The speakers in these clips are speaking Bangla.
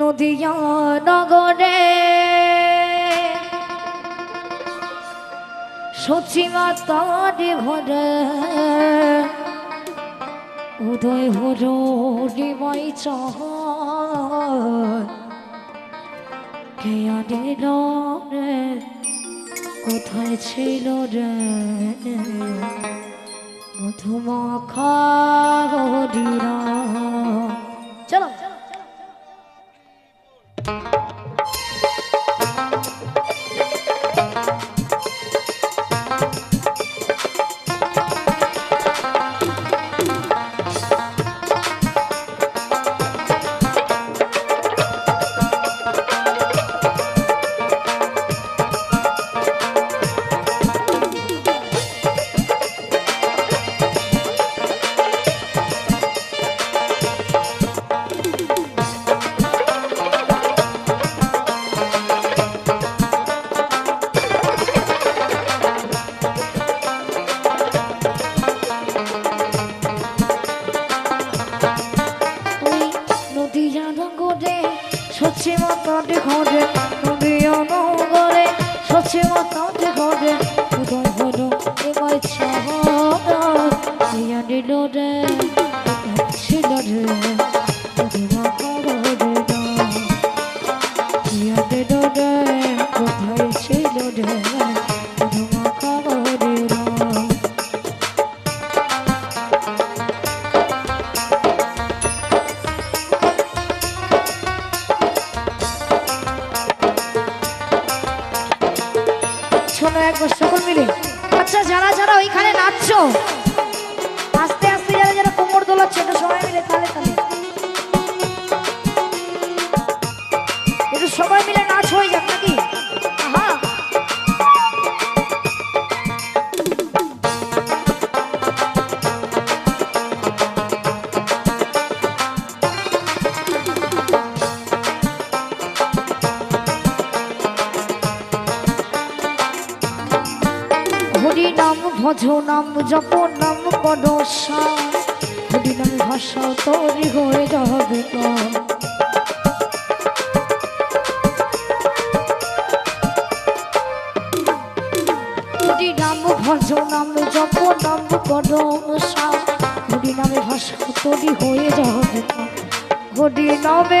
নদিয়া নগরে। সচিমা তার ঘরে। উদয় হল নিমাই দিল রে কোথায় ছিল রে? মধুমাখা হরিরা হরি নাম ভজ নাম জপ নাম পদসা হরি নাম ভাষা তরি হয়ে যাবে না। হরি নাম ভজ নাম জপ নাম পদসা হরি নামে ভাষা তরি হয়ে যাবে হরি নামে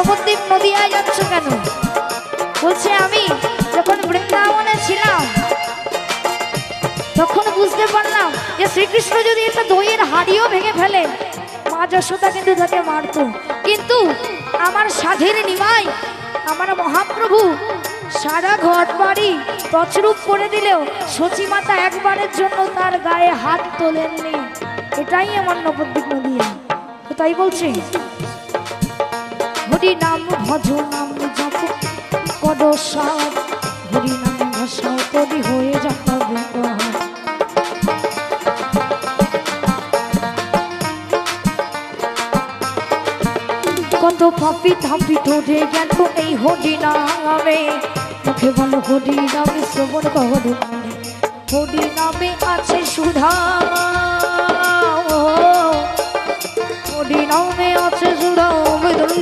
নবদ্বীপ নদিয়ায় যাচ্ছ কেন? বলছে আমি যখন বৃন্দাবনে ছিলাম, তখন বুঝতে পারলাম যে শ্রীকৃষ্ণ যদি একটা দইয়ের হাড়িও ভেঙে ফেলে, মা যশোদা কিন্তু তাকে মারতো। কিন্তু আমার সাধের নিমাই, আমার মহাপ্রভু সারা ঘর বাড়ি তছরূপ করে দিলেও সচিমাতা একবারের জন্য তার গায়ে হাত তোলেননি। এটাই আমার নবদ্বীপ নদিয়া। তাই বলছি। হরি নাম ভজ নাম জপ। কদ সাপ হরি নাম ভাষা তরি হয়ে যাবে কত পাপি থাপি ধরে গেল এই হরি নামে মুখে বলো হরি নামে শ্রবণ কর হরি নামে আছে সুধা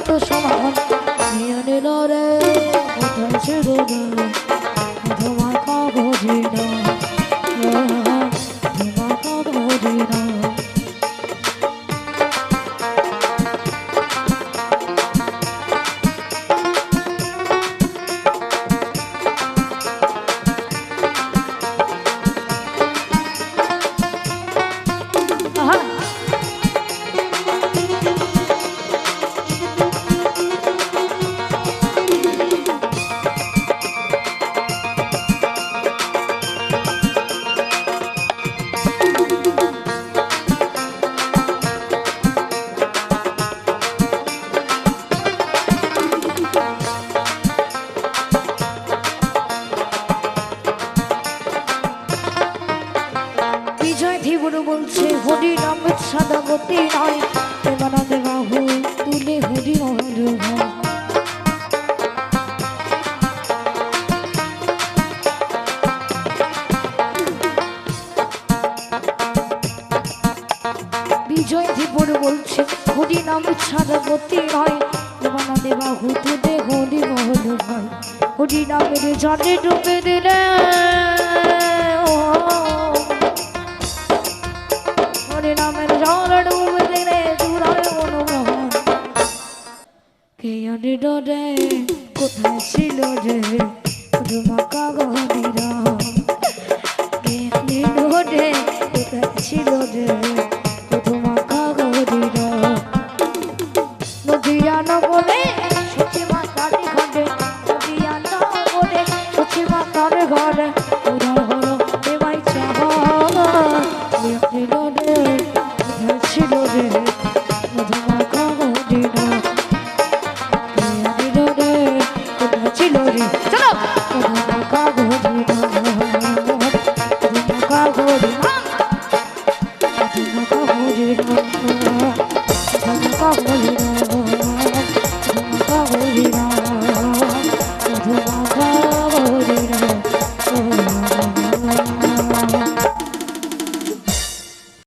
বেদলিত সমান সদাগতি নয় দেবানা দেবা হু তুলে হরি মর বিজয় জীবন বলছে, হরি নাম সদাগতি নয় দেবানা দেবা হু তুলে হরি মর হরি নামের জলে ডুবে দিলে